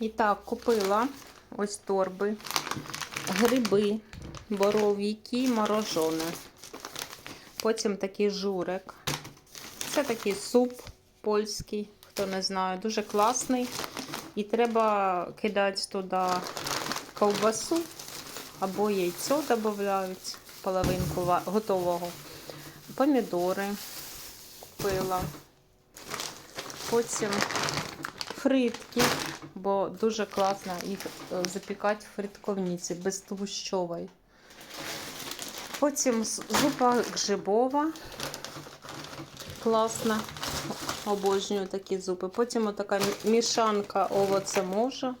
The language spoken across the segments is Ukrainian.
І так, купила ось торби, гриби, боровіки, морожоне. Потім такий журик. Це такий суп польський, хто не знає, дуже класний. І треба кидати туди ковбасу або яйцо додають, половинку готового. Помідори купила. Потім фритки, бо дуже класно їх е, запікати в фритковниці без тлущової. Потім зупа грибова. Класна. Обожнюю такі зупи. Потім така мішанка овоце може.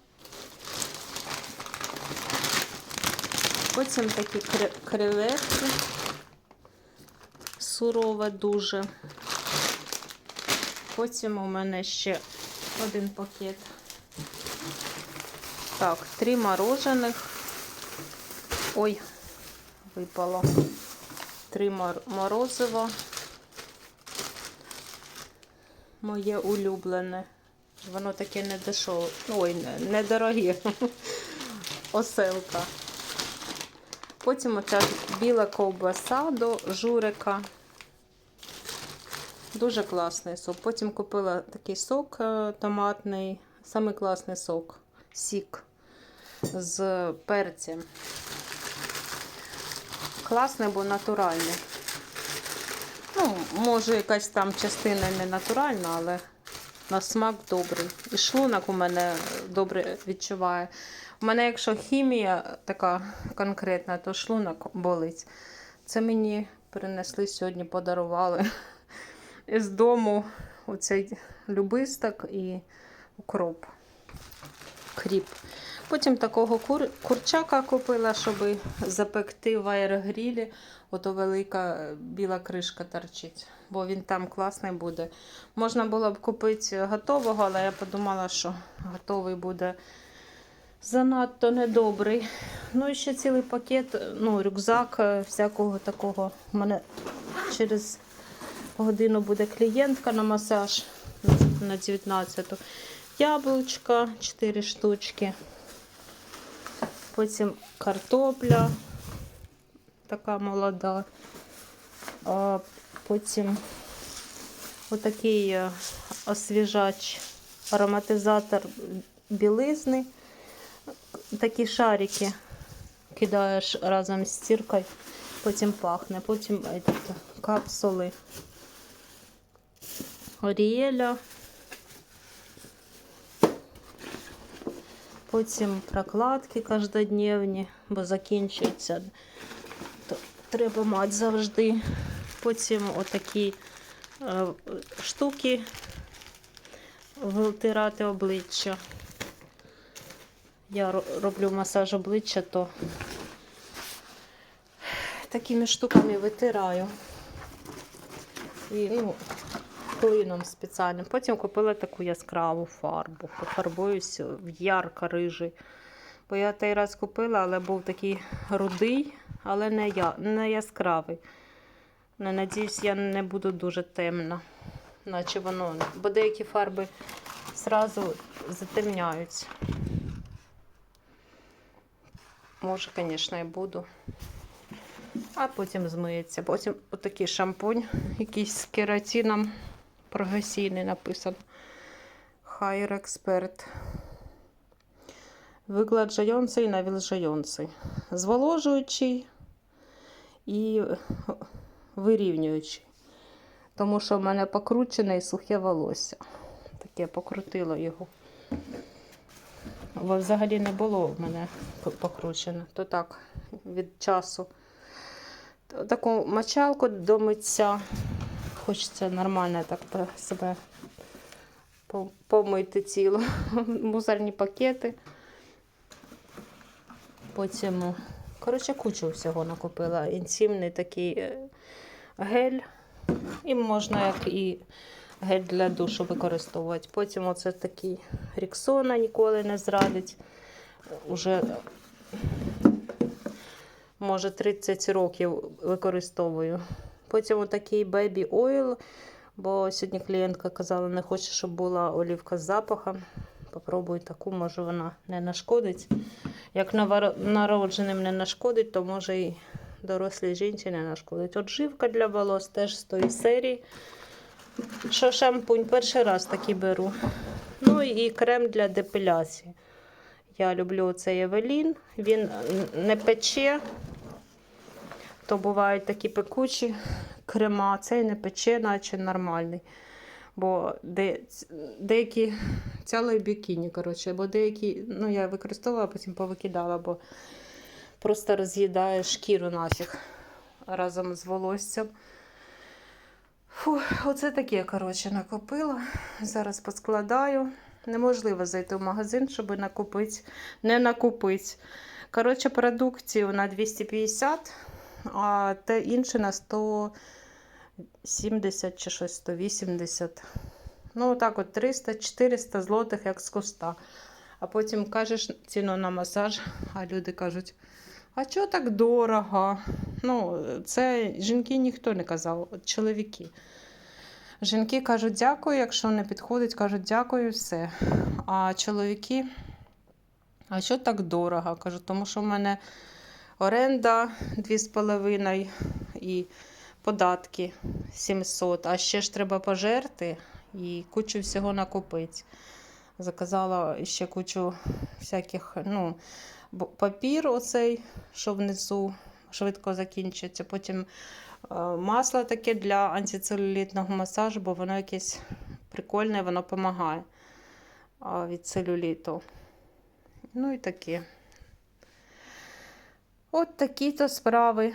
Потім такі кре- креветки. Сурове дуже. Потім у мене ще один пакет. Так, три морожених. Ой, випало. Три мор- морозива. Моє улюблене. Воно таке не дешеве. Ой, не- недороге. Оселка. Потім оця біла ковбаса до журика. Дуже класний сок. Потім купила такий сок е, томатний, самий класний сок. Сік з перцем. Класний, бо натуральний. Ну, може, якась там частина не натуральна, але на смак добрий. І шлунок у мене добре відчуває. У мене, якщо хімія така конкретна, то шлунок болить. Це мені принесли сьогодні, подарували з дому оцей любисток і укроп. Кріп. Потім такого кур... курчака купила, щоб запекти в аерогрілі. Ото велика біла кришка торчить, бо він там класний буде. Можна було б купити готового, але я подумала, що готовий буде занадто недобрий. Ну і ще цілий пакет, ну, рюкзак е, всякого такого. У мене через годину буде клієнтка на масаж на 19-ту. Яблучка 4 штучки. Потім картопля така молода. А потім отакий е, освіжач, ароматизатор білизни. Такі шарики кидаєш разом з стіркою, потім пахне, потім капсули Орієля. Потім прокладки кожнодневні, бо закінчується. То треба мати завжди. Потім отакі е, штуки витирати обличчя. Я роблю масаж обличчя, то такими штуками витираю. І ну, клином спеціальним. Потім купила таку яскраву фарбу. Пофарбуюсь в ярко-рижий. Бо я той раз купила, але був такий рудий, але не, я, не яскравий. Не, надіюсь, я не буду дуже темна. Наче воно. Бо деякі фарби зразу затемняються. Може, звісно, і буду. А потім змиється. Потім отакий шампунь, якийсь з кератином прогресійний написано. Хайр експерт. Вигладжайонцей і навілжайонцей. Зволожуючий і вирівнюючий. Тому що в мене покручене і сухе волосся. Таке покрутило його. Бо взагалі не було в мене покручене. То так, від часу. Таку мочалку до миття. Хочеться нормально так себе по- помити тіло. Мусорні пакети. Потім, коротше, кучу всього накупила. Інтимний такий е, гель. І можна як і гель для душу використовувати. Потім оце такий Ріксона ніколи не зрадить. Уже може 30 років використовую. Потім отакий Baby Oil, бо сьогодні клієнтка казала, не хоче, щоб була олівка з запахом. Попробую таку, може вона не нашкодить. Як новонародженим не нашкодить, то може і дорослій жінці не нашкодить. От живка для волос теж з тої серії. Що шампунь перший раз такий беру. Ну і крем для депіляції. Я люблю цей Евелін. Він не пече, то бувають такі пекучі крема, цей не пече, наче нормальний. Бо де, деякі цілий бікіні, коротше, бо деякі, ну я використовувала, потім повикидала, бо просто роз'їдає шкіру нафіг разом з волоссям. Фу, оце таке, коротше, накопила. Зараз поскладаю. Неможливо зайти в магазин, щоб накупити, не накупити. Коротше, продукцію на 250, а те інше на 170 чи щось 180. Ну, отак от 300-400 злотих, як з куста. А потім кажеш ціну на масаж, а люди кажуть, а чого так дорого? Ну, це жінки ніхто не казав, чоловіки. Жінки кажуть дякую, якщо не підходить, кажуть дякую, все. А чоловіки, а що так дорого? Кажу, тому що в мене оренда 2,5 і податки 700, а ще ж треба пожерти і кучу всього накупити. Заказала ще кучу всяких, ну, папір оцей, що внизу швидко закінчиться. Потім е, масло таке для антицелюлітного масажу, бо воно якесь прикольне, воно допомагає від целюліту. Ну і таке. От такі то справи.